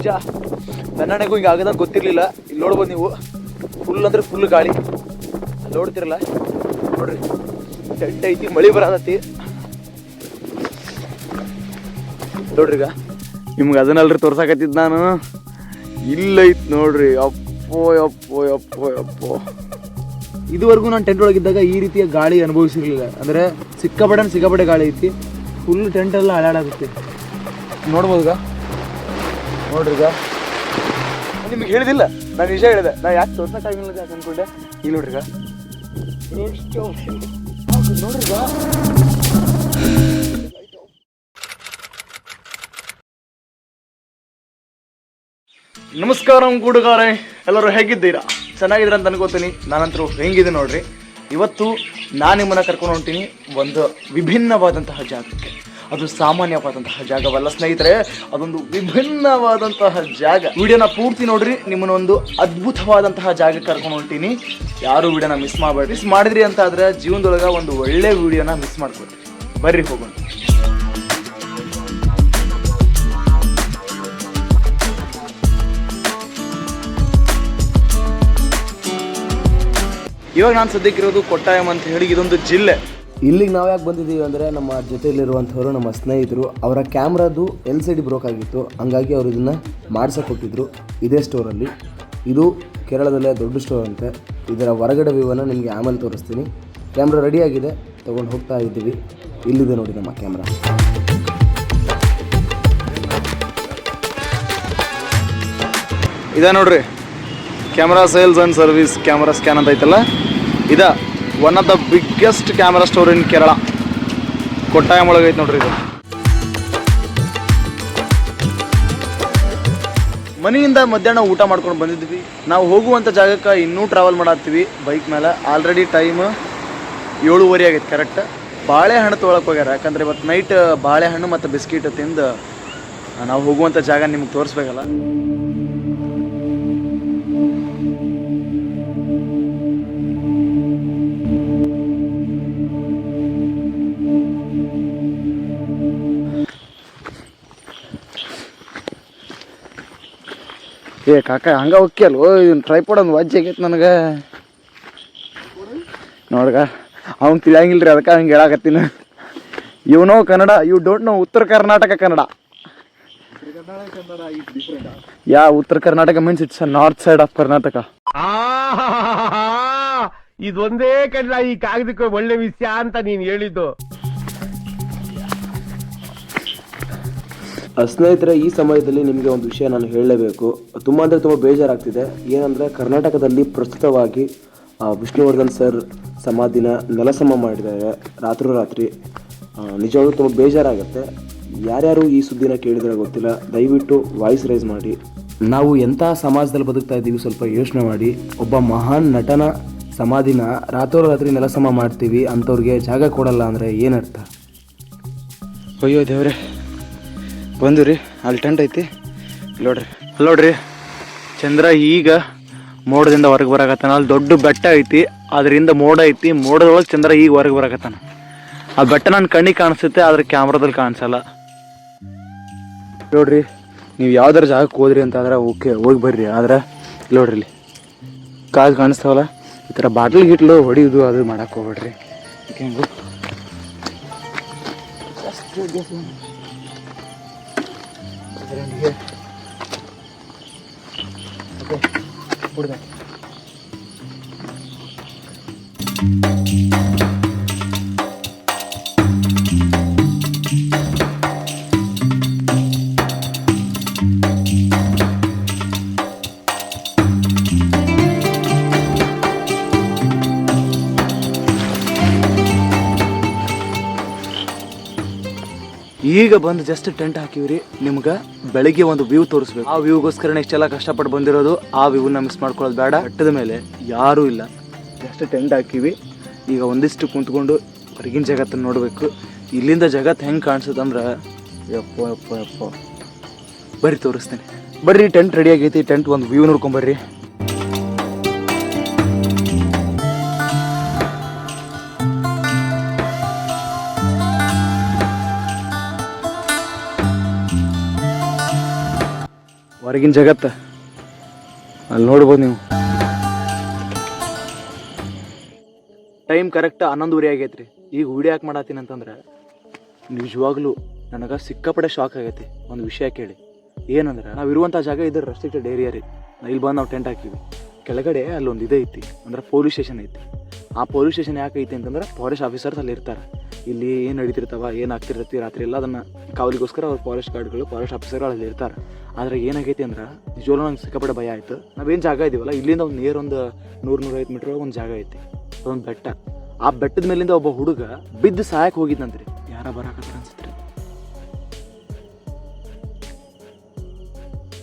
ನಿಜ ನನ್ನಣೆಗೂ ಹಿಂಗೆ ಆಗದ ಗೊತ್ತಿರಲಿಲ್ಲ. ಇಲ್ಲಿ ನೋಡ್ಬೋದು ನೀವು. ಫುಲ್ ಅಂದ್ರೆ ಫುಲ್ ಗಾಳಿ. ಅಲ್ಲಿ ನೋಡ್ತಿರಲ್ಲ? ನೋಡ್ರಿ. ಟೆಂಟ್ ಐತಿ, ಮಳಿ ಬರತೈತಿ. ನೋಡ್ರಿ ಈಗ. ನಿಮ್ಗೆ ಅದನ್ನಲ್ರಿ ತೋರ್ಸಾಕತ್ತಿದ್ ನಾನು. ಇಲ್ಲೈತ್ ನೋಡ್ರಿ. ಅಪ್ಪೋ ಅಪ್ಪೋ ಅಪ್ಪೋ ಅಪ್ಪೋ. ಇದುವರೆಗೂ ನಾನು ಟೆಂಟ್ ಒಳಗಿದ್ದಾಗ ಈ ರೀತಿಯ ಗಾಳಿ ಅನುಭವಿಸಿರ್ಲಿಲ್ಲ. ಅಂದರೆ ಸಿಕ್ಕಾಪಟ್ಟೆ ಸಿಕ್ಕಾಪಟ್ಟೆ ಗಾಳಿ ಐತಿ. ಫುಲ್ ಟೆಂಟ್ ಎಲ್ಲ ಅಲಾಡಾಗುತ್ತೆ ನೋಡ್ಬೋದು ನೋಡ್ರಿ ಈಗ. ನಿಮ್ಗೆ ಹೇಳಿದಿಲ್ಲ. ನಾನು ನಿಜ ಹೇಳಿದೆ. ನಾ ಯಾಕೆ ತೋರ್ಸಕ್ಕಾಗಿಲ್ಲ ಯಾಕೆ ಅನ್ಕೊಂಡೆ. ಇಲ್ಲಿ ನೋಡ್ರಿ ಈಗ. ಹೌದು, ನೋಡ್ರಿ ಈಗ. ನಮಸ್ಕಾರ ಹುಡುಗಾರೆ ಎಲ್ಲರೂ ಹೇಗಿದ್ದೀರಾ? ಚೆನ್ನಾಗಿದ್ರ ಅಂತ ಅನ್ಕೋತೀನಿ ನಾನಂತರೂ ಹೆಂಗಿದೆ ನೋಡ್ರಿ. ಇವತ್ತು ನಾನು ನಿಮ್ಮನ್ನು ಕರ್ಕೊಂಡು ಹೊಂಟೀನಿ ಒಂದು ವಿಭಿನ್ನವಾದಂತಹ ಜಾಗಕ್ಕೆ. ಅದು ಸಾಮಾನ್ಯವಾದಂತಹ ಜಾಗವಲ್ಲ ಸ್ನೇಹಿತರೆ, ಅದೊಂದು ವಿಭಿನ್ನವಾದಂತಹ ಜಾಗ. ವಿಡಿಯೋನ ಪೂರ್ತಿ ನೋಡ್ರಿ, ನಿಮ್ಮನ್ನ ಒಂದು ಅದ್ಭುತವಾದಂತಹ ಜಾಗಕ್ಕೆ ಕರ್ಕೊಂಡು ಹೊಂಟೀನಿ. ಯಾರು ವಿಡಿಯೋನ ಮಿಸ್ ಮಾಡಬೇಡಿ ಮಿಸ್ ಮಾಡಿದ್ರಿ ಅಂತ ಆದ್ರೆ ಜೀವನದೊಳಗೆ ಒಂದು ಒಳ್ಳೆ ವಿಡಿಯೋನ ಮಿಸ್ ಮಾಡ್ಕೊಡ್ರಿ ಬರ್ರಿ ಹೋಗೋಣ. ಇವಾಗ ನಾನು ಸದ್ಯಕ್ಕಿರೋದು ಕೊಟ್ಟಾಯಂ ಅಂತ ಹೇಳಿ ಇದೊಂದು ಜಿಲ್ಲೆ. ಇಲ್ಲಿಗೆ ನಾವು ಯಾಕೆ ಬಂದಿದ್ದೀವಿ ಅಂದರೆ ನಮ್ಮ ಜೊತೆಯಲ್ಲಿರುವಂಥವ್ರು ನಮ್ಮ ಸ್ನೇಹಿತರು ಅವರ ಕ್ಯಾಮ್ರಾದು ಎಲ್ ಸಿ ಡಿ ಬ್ರೋಕ್ ಆಗಿತ್ತು. ಹಂಗಾಗಿ ಅವರು ಇದನ್ನು ಕೊಟ್ಟಿದ್ರು ಇದೇ ಸ್ಟೋರಲ್ಲಿ ಇದು ಕೇರಳದಲ್ಲೇ ದೊಡ್ಡ ಸ್ಟೋರ್ ಅಂತೆ. ಇದರ ಹೊರಗಡೆ ವ್ಯೂವನ್ನು ನಿಮಗೆ ಆಮೇಲೆ ತೋರಿಸ್ತೀನಿ. ಕ್ಯಾಮ್ರಾ ರೆಡಿಯಾಗಿದೆ ತೊಗೊಂಡು ಹೋಗ್ತಾ ಇದ್ದೀವಿ. ಇಲ್ಲಿದೆ ನೋಡಿ ನಮ್ಮ ಕ್ಯಾಮ್ರಾ. ಇದೆ ನೋಡ್ರಿ. Camera sales and service camera scan ಅಂತ ಐತಲ್ಲ ಇದು one of the biggest camera store in Kerala Kottayam ಒಳಗೆ ಐತೆ ನೋಡ್ರಿ ಇದು. ಮನೆಯಿಂದ ಮಧ್ಯಾಹ್ನ ಊಟ ಮಾಡ್ಕೊಂಡು ಬಂದಿದ್ವಿ. ನಾವು ಹೋಗುವಂಥ ಜಾಗಕ್ಕೆ ಇನ್ನೂ ಟ್ರಾವೆಲ್ ಮಾಡತ್ತೀವಿ. ಬೈಕ್ ಮೇಲೆ ಆಲ್ರೆಡಿ ಟೈಮ್ ಏಳುವರೆ ಆಗೈತೆ ಕರೆಕ್ಟ್ ಬಾಳೆಹಣ್ಣು ತೊಗೊಳಕ್ಕೆ ಹೋಗ್ಯಾರ. ಯಾಕಂದ್ರೆ ಇವತ್ತು ನೈಟ್ ಬಾಳೆಹಣ್ಣು ಮತ್ತು ಬಿಸ್ಕಿಟ್ ತಿಂದು ನಾವು ಹೋಗುವಂಥ ಜಾಗ ನಿಮ್ಗೆ ತೋರಿಸ್ಬೇಕಲ್ಲ. ಏ, ಕಾಕ, ಹಂಗ ಹೊಕ್ಕಿ ಅಲ್ವೋ ಇದನ್ನ ಟ್ರೈಪಾಡ್ ಒಂದು ವಾಜ್ಯ ಆಗೈತೆ ನನಗೆ. ನೋಡ್ಗ, ಅವ್ನು ತಿಳಿಯಂಗಿಲ್ರಿ, ಅದಕ್ಕೆ ಹಂಗೆ ಹೇಳಾಕತ್ತೀನಿ. You know Kannada you don't know Uttara Karnataka Kannada yeah Uttara Karnataka means it's north side of Karnataka ಇದೊಂದೇ ಕಡ್ಲ ಈ ಕಾಗದಕ್ಕೆ ಒಳ್ಳೆ ವಿಷಯ ಅಂತ ನೀನ್ ಹೇಳಿದ್ದು. ಸ್ನೇಹಿತರೆ ಈ ಸಮಯದಲ್ಲಿ ನಿಮಗೆ ಒಂದು ವಿಷಯ ನಾನು ಹೇಳಲೇಬೇಕು. ತುಂಬ ಅಂದರೆ ತುಂಬ ಬೇಜಾರಾಗ್ತಿದೆ. ಏನಂದರೆ ಕರ್ನಾಟಕದಲ್ಲಿ ಪ್ರಸ್ತುತವಾಗಿ ವಿಷ್ಣುವರ್ಧನ್ ಸರ್ ಸಮಾಧಿನ ನೆಲಸಮ ಮಾಡಿದ್ದಾರೆ. ರಾತ್ರೋರಾತ್ರಿ ರಾತ್ರಿ. ನಿಜವಾಗ್ಲೂ ತುಂಬ ಬೇಜಾರಾಗುತ್ತೆ. ಯಾರ್ಯಾರು ಈ ಸುದ್ದಿನ ಕೇಳಿದ್ರೆ ಗೊತ್ತಿಲ್ಲ. ದಯವಿಟ್ಟು ವಾಯ್ಸ್ ರೈಸ್ ಮಾಡಿ. ನಾವು ಎಂಥ ಸಮಾಜದಲ್ಲಿ ಬದುಕ್ತಾ ಇದ್ದೀವಿ ಸ್ವಲ್ಪ ಯೋಚನೆ ಮಾಡಿ. ಒಬ್ಬ ಮಹಾನ್ ನಟನ ಸಮಾಧಿನ ರಾತ್ರೋರಾತ್ರಿ ನೆಲಸಮ ಮಾಡ್ತೀವಿ. ಅಂಥವ್ರಿಗೆ ಜಾಗ ಕೊಡಲ್ಲ ಅಂದರೆ ಏನರ್ಥ? ಅಯ್ಯೋ ದೇವ್ರೆ. ಬಂದು ರೀ ಅಲ್ಲಿ ಟೆಂಟ್ ಐತಿ. ನೋಡ್ರಿ. ನೋಡ್ರಿ ಚಂದ್ರ ಈಗ ಮೋಡದಿಂದ ಹೊರಗೆ ಬರಾಕತ್ತಾನ. ಅಲ್ಲಿ ದೊಡ್ಡ ಬೆಟ್ಟ ಐತಿ ಅದರಿಂದ ಮೋಡ ಐತಿ. ಮೋಡದೊಳಗೆ ಚಂದ್ರ ಈಗ ಹೊರಗೆ ಬರಾಕತ್ತಾನ. ಆ ಬೆಟ್ಟ ನನ್ನ ಕಣ್ಣಿಗೆ ಕಾಣಿಸುತ್ತೆ ಆದ್ರೆ ಕ್ಯಾಮ್ರಾದಲ್ಲಿ ಕಾಣಿಸಲ್ಲ. ನೋಡ್ರಿ ನೀವು ಯಾವ್ದಾರ ಜಾಗಕ್ಕೆ ಹೋದ್ರಿ ಅಂತ ಆದ್ರೆ ಓಕೆ ಹೋಗಿ ಬರ್ರಿ. ಆದ್ರೆ ನೋಡ್ರಿ ಇಲ್ಲಿ. ಕಾಲು ಕಾಣಿಸ್ತಾವಲ್ಲ ಈ ಥರ ಬಾಟ್ಲ್ ಗಿಟ್ಲು ಹೊಡಿಯೋದು ಅದು ಮಾಡಕ್ಕೆ ಹೋಗ್ಬೇಡ್ರಿ. ಹೆಂಗು ಈಗ ಬಂದು ಜಸ್ಟ್ ಟೆಂಟ್ ಹಾಕಿವ್ರಿ ನಿಮ್ಗೆ. ಬೆಳಿಗ್ಗೆ ಒಂದು ವ್ಯೂ ತೋರಿಸ್ಬೇಕು. ಆ ವ್ಯೂಗೋಸ್ಕರ ಇಷ್ಟೆಲ್ಲ ಕಷ್ಟಪಟ್ಟು ಬಂದಿರೋದು, ಆ ವ್ಯೂನ ಮಿಸ್ ಮಾಡ್ಕೊಳ್ಳೋದು ಬೇಡ. ಬೆಟ್ಟದ ಮೇಲೆ ಯಾರೂ ಇಲ್ಲ. ಜಸ್ಟ್ ಟೆಂಟ್ ಹಾಕಿವಿ. ಈಗ ಒಂದಿಷ್ಟು ಕುಂತ್ಕೊಂಡು ಹೊರಗಿನ ಜಗತ್ತನ್ನು ನೋಡಬೇಕು. ಇಲ್ಲಿಂದ ಜಗತ್ತು ಹೆಂಗೆ ಕಾಣಿಸುತ್ತೆ ಅಂದ್ರೆ, ಯಪ್ಪ ಯಪ್ಪ ಯಪ್ಪ. ಬರ್ರಿ ತೋರಿಸ್ತೀನಿ. ಬರ್ರಿ ಟೆಂಟ್ ರೆಡಿ ಆಗೈತಿ. ಟೆಂಟ್ ಒಂದು ವ್ಯೂ ನೋಡ್ಕೊಂಬರ್ರಿ ಹೊರಗಿನ ಜಗತ್ತ ಅಲ್ಲಿ ನೋಡ್ಬೋದು ನೀವು. ಟೈಮ್ ಕರೆಕ್ಟ್ ಹನ್ನೊಂದುವರೆ ರೀ ಈಗ ವಿಡಿಯೋ ಯಾಕೆ ಮಾಡತ್ತೀನಿ ಅಂತಂದ್ರೆ ನಿಜವಾಗ್ಲೂ ನನಗೆ ಸಿಕ್ಕಾಪಡೆ ಶಾಕ್ ಆಗೈತಿ. ಒಂದು ವಿಷಯ ಕೇಳಿ. ಏನಂದ್ರೆ, ನಾವು ಇರುವಂಥ ಜಾಗ ಇದ್ರೆ ರೆಸ್ಟ್ರಿಕ್ಟೆಡ್ ಏರಿಯಾ ರೀ. ಇಲ್ಲಿ ಬಂದು ನಾವು ಟೆಂಟ್ ಹಾಕಿವಿ. ಕೆಳಗಡೆ ಅಲ್ಲೊಂದು ಇದೆ ಐತಿ, ಅಂದ್ರೆ ಪೊಲೀಸ್ ಸ್ಟೇಷನ್ ಐತಿ. ಆ ಪೊಲೀಸ್ ಸ್ಟೇಷನ್ ಯಾಕೆ ಐತಿ ಅಂತಂದ್ರೆ ಫಾರೆಸ್ಟ್ ಆಫೀಸರ್ಸ್ ಅಲ್ಲಿ ಇರ್ತಾರೆ. ಇಲ್ಲಿ ಏನು ನಡೀತಿರ್ತಾವ, ಏನು ಆಗ್ತಿರ್ತೈತಿ ರಾತ್ರಿ ಎಲ್ಲ ಅದನ್ನು ಕಾವಲಿಗೋಸ್ಕರ ಅವ್ರು ಫಾರೆಸ್ಟ್ ಗಾರ್ಡ್ಗಳು ಫಾರೆಸ್ಟ್ ಆಫೀಸರ್ಗಳು ಅಲ್ಲಿ ಇರ್ತಾರೆ. ಆದರೆ ಏನಾಗೈತಿ ಅಂದ್ರೆ ನಿಜವಾಗ್ಲೂ ನಂಗೆ ಸಿಕ್ಕಾಪಟ್ಟೆ ಭಯ ಆಯಿತು. ನಾವೇನು ಜಾಗ ಇದೀವಲ್ಲ, ಇಲ್ಲಿಂದ ಒಂದು ನೇರ ಒಂದು ನೂರು, ನೂರೈವತ್ತು ಮೀಟ್ರ್ ಒಂದು ಜಾಗ ಐತಿ. ಅದೊಂದು ಬೆಟ್ಟ. ಆ ಬೆಟ್ಟದ ಮೇಲಿಂದ ಒಬ್ಬ ಹುಡುಗ ಬಿದ್ದು ಸಹಾಯಕ್ಕೆ ರೀ ಯಾರ ಬರಾಕತ್ತಾರ ಅನ್ಸುತ್ತೆ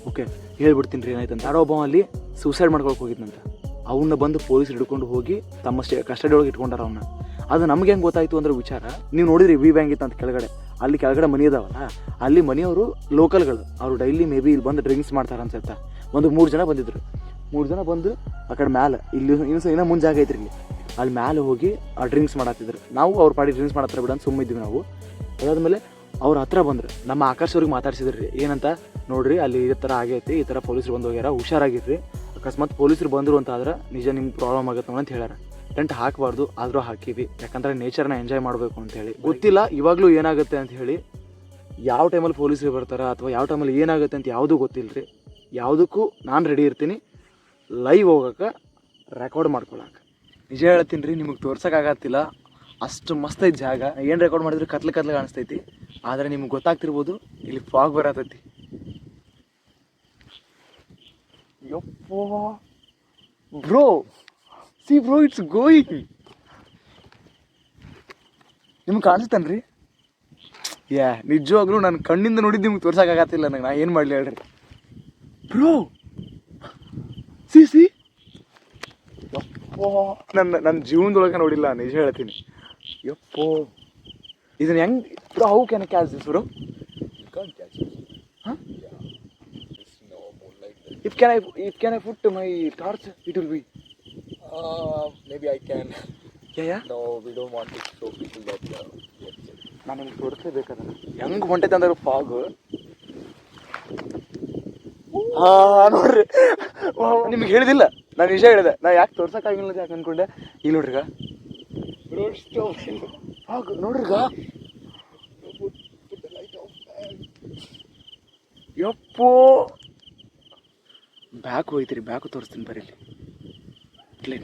ಓಕೆ ಹೇಳ್ಬಿಡ್ತೀನಿ ರೀ ಏನಾಯ್ತು ಅಂತ ಯಾರೋ ಒಬ್ಬ ಅಲ್ಲಿ ಸೂಸೈಡ್ ಮಾಡ್ಕೊಳಕ್ಕೆ ಹೋಗಿದ್ನಂತ. ಅವನ್ನ ಬಂದು ಪೊಲೀಸ್ ಹಿಡ್ಕೊಂಡು ಹೋಗಿ ತಮ್ಮ ಸ್ಟೇ ಕಸ್ಟಡಿ ಒಳಗೆ ಇಟ್ಕೊಂಡಾರ ಅವನ್ನ ಅದು ನಮ್ಗೆ ಹೆಂಗೆ ಗೊತ್ತಾಯ್ತು ಅಂದ್ರೆ ವಿಚಾರ, ನೀವು ನೋಡಿದ್ರಿ ವಿ ಬ್ಯಾಂಕ್ ಇತ್ತು ಅಂತ ಕೆಳಗಡೆ. ಅಲ್ಲಿ ಕೆಳಗಡೆ ಮನಿ ಅದಾವಲ್ಲ, ಅಲ್ಲಿ ಮನೆಯವರು ಲೋಕಲ್ಗಳು. ಅವರು ಡೈಲಿ ಮೇ ಬಿ ಇಲ್ಲಿ ಬಂದು ಡ್ರಿಂಕ್ಸ್ ಮಾಡ್ತಾರೆ ಅನ್ಸುತ್ತೆ. ಒಂದು ಮೂರು ಜನ ಬಂದಿದ್ರು. ಮೂರು ಜನ ಬಂದು ಆ ಕಡೆ ಮ್ಯಾಲೆ, ಇಲ್ಲಿ ಇನ್ನು ಇನ್ನೂ ಮುಂದೆ ಜಾಗ ಐತ್ರಿ ಇಲ್ಲಿ. ಅಲ್ಲಿ ಮ್ಯಾಲೆ ಹೋಗಿ ಆ ಡ್ರಿಂಕ್ಸ್ ಮಾಡತ್ತಿದ್ರು ನಾವು ಅವ್ರ ಪಾಡಿ ಡ್ರಿಂಕ್ಸ್ ಮಾಡತ್ತಾರ ಬಿಡ ಅಂತ ಸುಮ್ಮಿದ್ವಿ ನಾವು. ಅದಾದಮೇಲೆ ಅವ್ರ ಹತ್ರ ಬಂದ್ರು. ನಮ್ಮ ಆಕಾಶ್ ಅವ್ರಿಗೆ ಮಾತಾಡ್ಸಿದ್ರಿ ಏನಂತ? ನೋಡ್ರಿ ಅಲ್ಲಿ ಈ ಥರ ಆಗೈತಿ, ಈ ಥರ ಪೊಲೀಸರು ಬಂದು ಹೋಗ್ಯಾರ, ಹುಷಾರಾಗಿರ್ರಿ. ಅಕಸ್ಮಾತ್ ಪೊಲೀಸರು ಬಂದರು ಅಂತ ಆದ್ರೆ ನಿಜ ನಿಮ್ಗೆ ಪ್ರಾಬ್ಲಮ್ ಆಗುತ್ತೆ ಅಂತ ಹೇಳ್ಯಾರ. ಟೆಂಟ್ ಹಾಕಬಾರ್ದು, ಆದರೂ ಹಾಕಿವಿ. ಯಾಕಂದ್ರೆ ನೇಚರ್ನ ಎಂಜಾಯ್ ಮಾಡಬೇಕು ಅಂತ ಹೇಳಿ. ಗೊತ್ತಿಲ್ಲ, ಇವಾಗಲೂ ಏನಾಗುತ್ತೆ ಅಂತ ಹೇಳಿ ಯಾವ ಟೈಮಲ್ಲಿ ಪೊಲೀಸರು ಬರ್ತಾರೆ ಅಥವಾ ಯಾವ ಟೈಮಲ್ಲಿ ಏನಾಗುತ್ತೆ ಅಂತ ಯಾವುದೂ ಗೊತ್ತಿಲ್ಲ ರೀ ಯಾವುದಕ್ಕೂ ನಾನು ರೆಡಿ ಇರ್ತೀನಿ. ಲೈವ್ ಹೋಗಕ್ಕೆ ರೆಕಾರ್ಡ್ ಮಾಡ್ಕೊಳಕ್ಕೆ. ನಿಜ ಹೇಳ್ತೀನಿ ರೀ ನಿಮಗೆ ತೋರ್ಸೋಕ್ಕಾಗತ್ತಿಲ್ಲ ಅಷ್ಟು ಮಸ್ತ್ ಐತೆ ಜಾಗ. ಏನು ರೆಕಾರ್ಡ್ ಮಾಡಿದ್ರು ಕತ್ಲೆ ಕತ್ಲೆ ಕಾಣಿಸ್ತೈತಿ. ಆದರೆ ನಿಮ್ಗೆ ಗೊತ್ತಾಗ್ತಿರ್ಬೋದು, ಇಲ್ಲಿ ಫಾಗ್ ಬರತೈತಿ. ಯಪ್ಪೋ bro see bro it's going ನಿಮ್ಗೆ ಕಾಣಿಸ್ತೇನ್ರಿ? ಯಾ, ನಿಜವಾಗ್ಲೂ ನನ್ನ ಕಣ್ಣಿಂದ ನೋಡಿದ್ದು ನಿಮ್ಗೆ ತೋರ್ಸೋಕ್ಕಾಗತ್ತಿಲ್ಲ ನನಗೆ ನಾ ಏನು ಮಾಡಲಿ ಹೇಳ್ರಿ. ಬ್ರೋ! See see! ಯಪ್ಪೋ. ನನ್ನ ನನ್ನ ಜೀವನದೊಳಗೆ ನೋಡಿಲ್ಲ, ನಿಜ ಹೇಳ್ತೀನಿ. ಯಪ್ಪೋ. ಇದನ್ನ ಹೆಂಗ್ how can catch this bro if can I if can I put my torch it will be Uh, maybe I can. Yeah yeah No, we don't want to show people that. Uh. ನಾನು ನಿಮ್ಗೆ ತೋರಿಸ್ಲೇಬೇಕದನ್ನ ಹೆಂಗ್ ಹೊಂಟೈತೆ ಅಂದ್ರೆ fog ಹಾ ನೋಡ್ರಿ. ನಿಮ್ಗೆ ಹೇಳಿದಿಲ್ಲ. ನಾನು ನಿಜ ಹೇಳಿದೆ. ನಾ ಯಾಕೆ ತೋರ್ಸಕ್ಕಾಗಿಲ್ಲ ಯಾಕೆ ಅನ್ಕೊಂಡೆ? ಈಗ. ನೋಡ್ರಿಗ ಫಾಗ್ ನೋಡ್ರಿಗ ಯಪ್ಪೋ. ಬ್ಯಾಕ್ ಹೋಯ್ತಿರಿ, ಬ್ಯಾಕು ತೋರಿಸ್ತೀನಿ ಬರ್ರಿ ಇಲ್ಲಿ.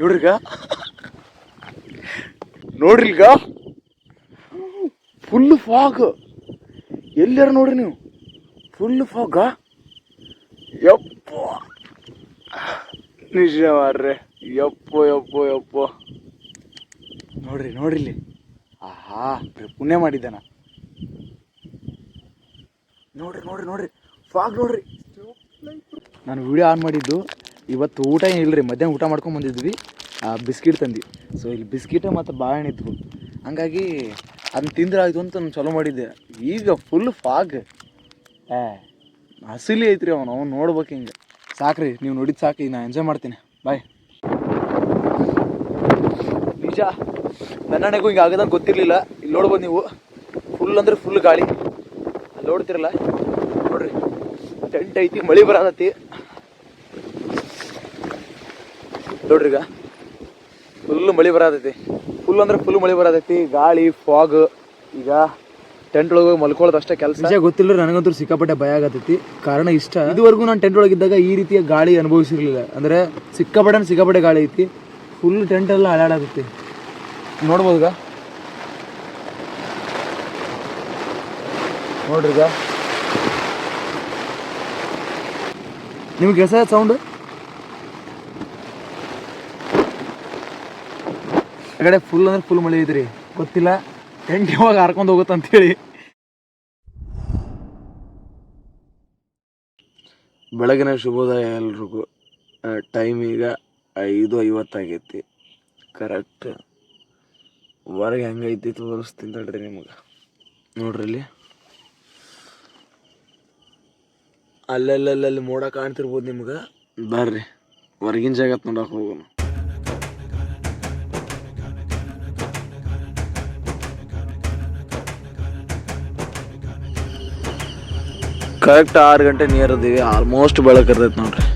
ನೋಡ್ರಿಗ ನೋಡ್ರಿಗ ಫುಲ್ ಫಾಗ್ ಎಲ್ಲಾರು ನೋಡ್ರಿ ನೀವು? ಫುಲ್ ಫಾಗ ಯಪ್ಪ. ನಿಜ ಮಾರ್ರೆ ಯಪ್ಪೋ ಯಪ್ಪೋ ಯಪ್ಪೋ. ನೋಡ್ರಿ ನೋಡ್ರಿ ಇಲ್ಲಿ. ಆಹಾ ಪುಣ್ಯ ಮಾಡಿದ್ದಾನ. ನೋಡ್ರಿ ನೋಡ್ರಿ ನೋಡ್ರಿ. ಫಾಗ್ ನೋಡ್ರಿ. ನಾನು ವಿಡಿಯೋ ಆನ್ ಮಾಡಿದ್ದು ಇವತ್ತು ಊಟ ಏನಿಲ್ಲ ರೀ ಮಧ್ಯಾಹ್ನ ಊಟ ಮಾಡ್ಕೊಂಡು ಬಂದಿದ್ವಿ. ಬಿಸ್ಕಿಟ್ ತಂದು ಸೊ ಇಲ್ಲಿ ಬಿಸ್ಕಿಟ್ ಮತ್ತು ಬಾಳೆಹಣ್ಣು ಇತ್ತು. ಹಂಗಾಗಿ ಅದನ್ನ ತಿಂದ್ರೆ ಆಯ್ತು ಅಂತ ನಾನು ಚಲೋ ಮಾಡಿದ್ದೆ. ಈಗ ಫುಲ್ ಫಾಗ್ ಹಸಿಲಿ ಐತ್ರಿ ಅವನು, ಅವ್ನು ನೋಡ್ಬೇಕು ಹಿಂಗೆ. ಸಾಕ್ರಿ, ನೀವು ನೋಡಿದ್ದು ಸಾಕು ಈಗ ನಾನು ಎಂಜಾಯ್ ಮಾಡ್ತೀನಿ. ಬಾಯ್ ನಿಜ ನನ್ನಣೆಗೂ ಹಿಂಗೆ ಆಗದಂಗೆ ಗೊತ್ತಿರಲಿಲ್ಲ. ಇಲ್ಲಿ ನೋಡ್ಬೋದು ನೀವು. ಫುಲ್ ಅಂದ್ರೆ ಫುಲ್ ಗಾಳಿ. ಅಲ್ಲಿ ನೋಡ್ತಿರಲ್ಲ. ನೋಡ್ರಿ. ಟೆಂಟ್ ಐತಿ, ಮಳಿ ಬರತೈತಿ ನೋಡ್ರಿ ಈಗ ಫುಲ್ ಮಳಿ ಬರತೈತಿ ಫುಲ್ ಅಂದ್ರೆ ಫುಲ್ ಮಳಿ ಬರತೈತಿ ಗಾಳಿ ಫಾಗ್ ಈಗ ಟೆಂಟ್ ಒಳಗೆ ಮಲ್ಕೊಳ್ಳೋದು ಅಷ್ಟೇ ಕೆಲಸ. ನಿಜ ಗೊತ್ತಿಲ್ಲ ನನಗಂತೂ ಸಿಕ್ಕಾಪಟ್ಟೆ ಭಯ ಆಗತೈತಿ. ಕಾರಣ ಇಷ್ಟ, ಇದುವರೆಗೂ ನಾನು ಟೆಂಟ್ ಒಳಗಿದ್ದಾಗ ಈ ರೀತಿಯ ಗಾಳಿ ಅನುಭವಿಸಿರ್ಲಿಲ್ಲ. ಅಂದ್ರೆ ಸಿಕ್ಕಾಪಟ್ಟೆ ಸಿಕ್ಕಾಪಟ್ಟೆ ಗಾಳಿ ಐತಿ. ಫುಲ್ ಟೆಂಟ್ ಎಲ್ಲ ಅಲಾಡಾಗುತ್ತೆ ನೋಡ್ಬೋದಾ ನೋಡ್ರಿಗ ನಿಮ್ಗೆ ಕೆಲಸ ಸೌಂಡ್ ಆ ಕಡೆ ಫುಲ್ ಅಂದ್ರೆ ಫುಲ್ ಮಳೆ ಐತ್ರಿ. ಗೊತ್ತಿಲ್ಲ. ಟೆಂಟ್ ಯಾವಾಗ ಹಾರ್ಕೊಂಡು ಹೋಗುತ್ತೆ ಅಂತೇಳಿ ಬೆಳಗಿನ ಶುಭೋದಯ ಎಲ್ರಿಗೂ. ಟೈಮ್ ಈಗ ಐದು ಐವತ್ತಾಗೈತಿ. ಕರೆಕ್ಟ್ ಹೊರಗೆ ಹೆಂಗೈತಿ ತೋರಿಸ್ತೀನಿ ತಡ್ರಿ ನಿಮಗೆ. ನೋಡ್ರಿ ಇಲ್ಲಿ. ಅಲ್ಲಲ್ಲಲ್ಲಿ ಮೋಡ ಕಾಣ್ತಿರ್ಬೋದು ನಿಮ್ಗೆ? ಬರ್ರಿ. ಹೊರಗಿನ ಜಾಗತ್ ನೋಡಕ್ಕೆ ಹೋಗೋಣ. ಕರೆಕ್ಟ್ ಆರು ಗಂಟೆ ಅದೀವಿ. ಆಲ್ಮೋಸ್ಟ್ ಬೆಳಕಿರ್ತೈತೆ ನೋಡ್ರಿ.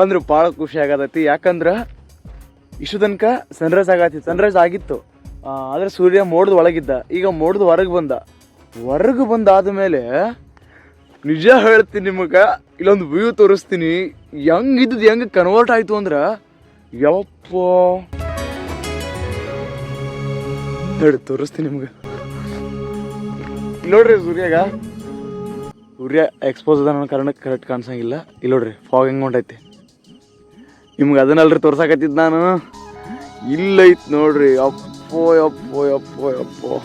ಅಂದ್ರೆ ಭಾಳ ಖುಷಿ ಆಗತೈತಿ. ಯಾಕಂದ್ರೆ ಇಷ್ಟು ತನಕ ಸನ್ರೈಸ್ ಆಗತಿ. ಸನ್ರೈಸ್ ಆಗಿತ್ತು. ಆದ್ರೆ ಸೂರ್ಯ ಮೋಡದ ಒಳಗಿದ್ದ. ಈಗ ಮೋಡದ ಹೊರಗೆ ಬಂದ. ಹೊರಗೆ ಬಂದಾದ ಮೇಲೆ ನಿಜ ಹೇಳ್ತೀನಿ ನಿಮಗೆ, ಇಲ್ಲೊಂದು ವ್ಯೂ ತೋರಿಸ್ತೀನಿ. ಹೆಂಗಿದ್ದು ಹೆಂಗೆ ಕನ್ವರ್ಟ್ ಆಯ್ತು ಅಂದ್ರೆ, ಯಪ್ಪ. ಹೇಳಿ ತೋರಿಸ್ತೀನಿ ನಿಮ್ಗೆ. ನೋಡ್ರಿ ಸೂರ್ಯಾಗ. ಸೂರ್ಯ ಎಕ್ಸ್ಪೋಸ್ ಅದ ನನ್ನ ಕಾರಣಕ್ಕೆ ಕರೆಕ್ಟ್ ಕಾಣಿಸಂಗಿಲ್ಲ. ಇಲ್ಲ ನೋಡ್ರಿ ಫಾಗ್ ಹೆಂಗೆ ಹೊಂಟೈತಿ. ನಿಮ್ಗೆ ಅದನ್ನಲ್ರಿ ತೋರ್ಸಾಕತ್ತಿದ್ದು ನಾನು. ಇಲ್ಲೈತ್ ನೋಡ್ರಿ. ಅಪ್ಪೋ ಅಪ್ಪೋ ಅಪ್ಪೋ ಅಪ್ಪೋ.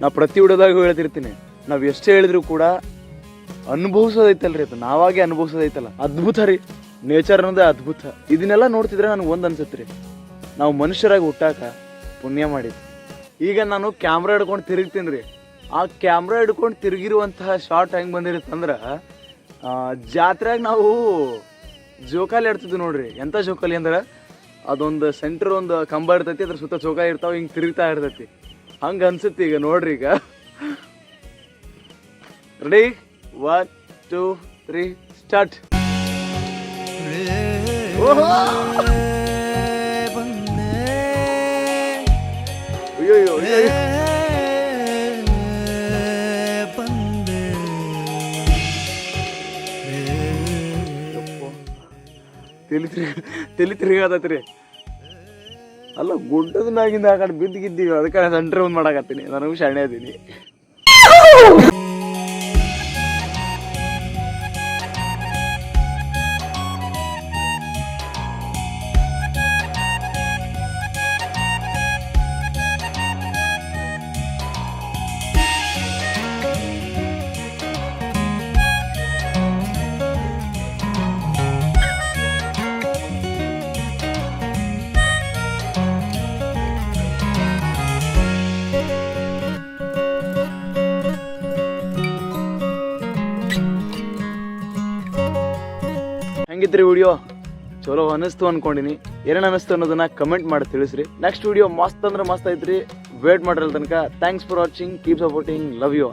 ನಾ ಪ್ರತಿ ವಿಡಿಯೋದಾಗ ಹೇಳ್ತಿರ್ತೀನಿ. ನಾವು ಎಷ್ಟೇ ಹೇಳಿದ್ರು ಕೂಡ ಅನುಭವಿಸೋದೈತಲ್ರಿ ಅದು. ನಾವಾಗೆ ಅನುಭವಿಸೋದೈತಲ್ಲ. ಅದ್ಭುತ ರೀ. ನೇಚರ್ ಅನ್ನೋದೇ ಅದ್ಭುತ. ಇದನ್ನೆಲ್ಲ ನೋಡ್ತಿದ್ರೆ ನನಗೆ ಒಂದು ಅನ್ಸುತ್ತೆ ರೀ ನಾವು ಮನುಷ್ಯರಾಗಿ ಹುಟ್ಟಾಕ ಪುಣ್ಯ ಮಾಡಿದ್ವಿ ಈಗ ನಾನು ಕ್ಯಾಮ್ರಾ ಹಿಡ್ಕೊಂಡು ತಿರುಗ್ತೀನಿ ರೀ. ಆ ಕ್ಯಾಮ್ರಾ ಹಿಡ್ಕೊಂಡು ತಿರುಗಿರುವಂತಹ ಶಾರ್ಟ್ ಹೆಂಗೆ ಬಂದಿರುತ್ತಂದ್ರೆ ಜಾತ್ರೆಯಾಗ ನಾವು ಜೋಕಾಲಿ ಆಡ್ತಿದ್ವಿ ನೋಡ್ರಿ. ಎಂಥ ಜೋಕಾಲಿ ಅಂದ್ರೆ, ಅದೊಂದು ಸೆಂಟ್ರ್ ಒಂದು ಕಂಬ ಇರ್ತೈತಿ, ಅದ್ರ ಸುತ್ತ ಚೌಕ ಇರ್ತಾವೆ, ಹಿಂಗೆ ತಿರುಗ್ತಾ ಇರ್ತೈತಿ. ಹಂಗೆ ಅನ್ಸುತ್ತೆ ಈಗ ನೋಡ್ರಿ ಈಗ. Ready one two three start ಅಯ್ಯೋ ಅಯ್ಯೋ ಅಯ್ಯೋ ತಲೆ ತಿರುಗ ತಲೆ ತಿರುಗಾತೈತ್ರಿ. ಅಲ್ಲ ಗುಡ್ಡದ ಮ್ಯಾಗಿಂದ ಆ ಕಡೆ ಬಿದ್ದು ಗಿದ್ದೀವಿ ಅದಕ್ಕೆ ಸೆಂಟ್ರ್ ಒಂದು ಮಾಡಾಕತ್ತೀನಿ ನನಗೂ ಶಾಣೆ ಅದೀನಿ ಹೆಂಗಿದ್ರಿ ವಿಡಿಯೋ? ಚಲೋ ಅನಿಸ್ತು ಅನ್ಕೊಂಡಿನಿ. ಏನೇನು ಅನಿಸ್ತು ಅನ್ನೋದನ್ನ ಕಮೆಂಟ್ ಮಾಡಿ ತಿಳಿಸ್ರಿ. ನೆಕ್ಸ್ಟ್ ವಿಡಿಯೋ ಮಸ್ತ್ ಅಂದ್ರೆ ಮಸ್ತ್ ಐತ್ರಿ. ವೇಟ್ ಮಾಡಿರಲ್ ತನಕ. Thanks for watching keep supporting love you